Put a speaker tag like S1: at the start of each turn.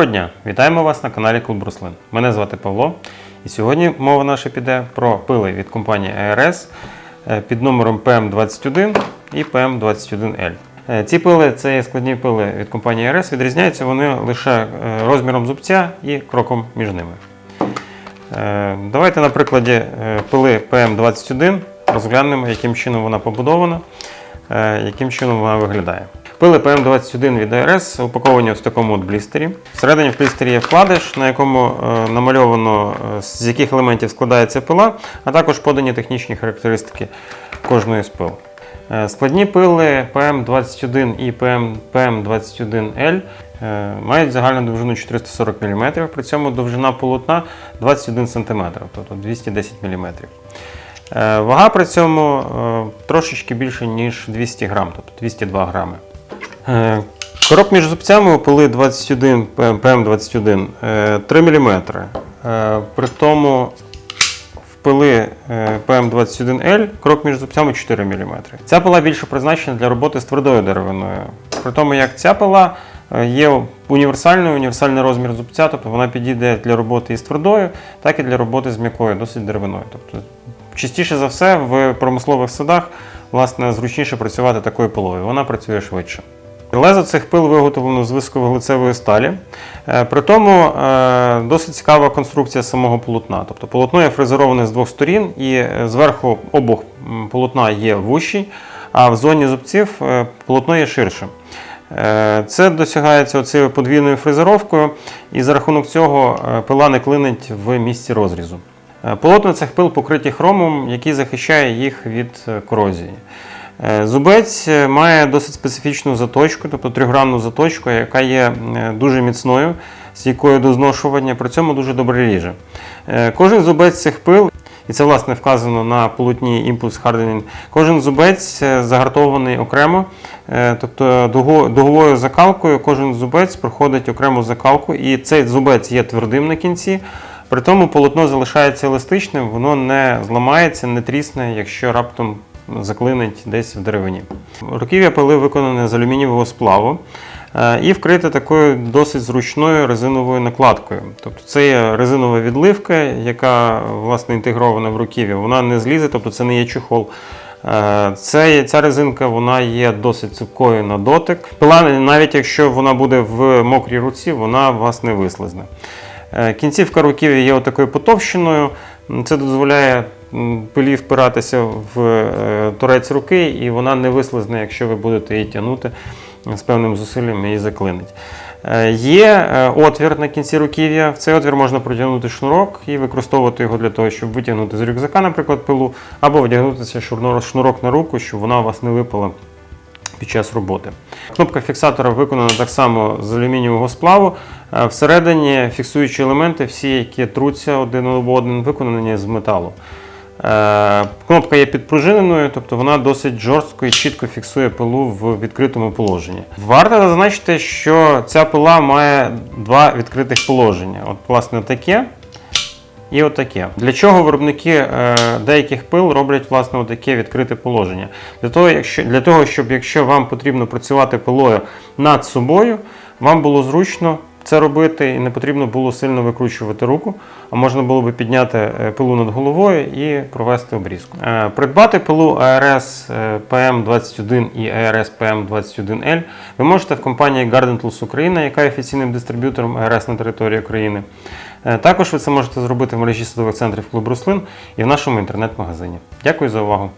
S1: Доброго дня! Вітаємо вас на каналі Клуб Руслин. Мене звати Павло, і сьогодні мова наша піде про пили від компанії ARS е, під номером PM21 і PM21L. Е, Ці пили це є складні пили від компанії ARS. Відрізняються вони лише е, розміром зубця і кроком між ними. Давайте на прикладі пили PM21 розглянемо, яким чином вона побудована, яким чином вона виглядає. Пили PM21 від ARS упаковані в такому от блістері. Всередині в блістері є вкладиш, на якому е, намальовано, е, з яких елементів складається пила, а також подані технічні характеристики кожної з пил. Е, Складні пили PM21 і PM, PM21L е, мають загальну довжину 440 мм, при цьому довжина полотна 21 см, тобто 210 мм. Вага при цьому трошечки більше, ніж 200 грам, тобто 202 грами. Е, Крок між зубцями у пили 21 PM21 е, 3 мм. При тому в пили е, PM21L крок між зубцями 4 мм. Ця пила більше призначена для роботи з твердою деревиною. При тому, як ця пила е, є універсальною, універсальний розмір зубця, тобто вона підійде для роботи із твердою, так і для роботи з м'якою, досить деревиною. Тобто, частіше за все в промислових садах власне, зручніше працювати такою пилою, вона працює швидше. Лезо цих пил виготовлено з високовуглецевої сталі. Е, При тому е, досить цікава конструкція самого полотна. Тобто полотно є фрезероване з двох сторін, і е, зверху обох полотна є вущий, а в зоні зубців полотно є ширшим. Це досягається оцією подвійною фрезеровкою, і за рахунок цього пила не клинить в місці розрізу. Полотна цих пил покриті хромом, який захищає їх від корозії. Е, Зубець е, має досить специфічну заточку, тобто тригранну заточку, яка є е, дуже міцною, стійкою до зношування, при цьому дуже добре ріже. Кожен зубець цих пил, і це власне вказано на полотні Impulse Hardening, кожен зубець загартований окремо, тобто дуговою закалкою кожен зубець проходить окрему закалку, і цей зубець є твердим на кінці. При тому полотно залишається еластичним, воно не зламається, не трісне, якщо раптом заклинить десь в деревині. Руків'я пили виконане з алюмінієвого сплаву е, і вкрите такою досить зручною резиновою накладкою. Тобто це є резинова відливка, яка власне інтегрована в руків'я. Вона не злізе, тобто це не є чохол. Е, Це, ця резинка вона є досить цупкою на дотик. Пила, навіть якщо вона буде в мокрій руці, вона власне вислизне. Е, Кінцівка руків'я є отакою потовщеною. Це дозволяє пилі впиратися в е, торець руки, і вона не вислизне, якщо ви будете її тягнути з певним зусиллям і заклинить. Е, Є е, отвір на кінці руків'я. В цей отвір можна протягнути шнурок і використовувати його для того, щоб витягнути з рюкзака, наприклад, пилу, або вдягнути цей шнурок- на руку, щоб вона у вас не випала під час роботи. Кнопка фіксатора виконана так само з алюмінієвого сплаву. Всередині фіксуючі елементи, всі, які труться один об один, виконані з металу. Е, Кнопка є підпружиненою, тобто вона досить жорстко і чітко фіксує пилу в відкритому положенні. Варто зазначити, що ця пила має два відкритих положення. От, власне, таке і отаке. Для чого виробники е, деяких пил роблять власне таке відкрите положення? Для того, якщо, для того, щоб якщо вам потрібно працювати пилою над собою, вам було зручно це робити і не потрібно було сильно викручувати руку, а можна було би підняти е, пилу над головою і провести обрізку. Е, Придбати пилу ARS е, PM21 і ARS PM21L ви можете в компанії Garden Tools Україна, яка є офіційним дистриб'ютором ARS на території України. Е, Також ви це можете зробити в мережі садових центрів клуб Руслин і в нашому інтернет-магазині. Дякую за увагу!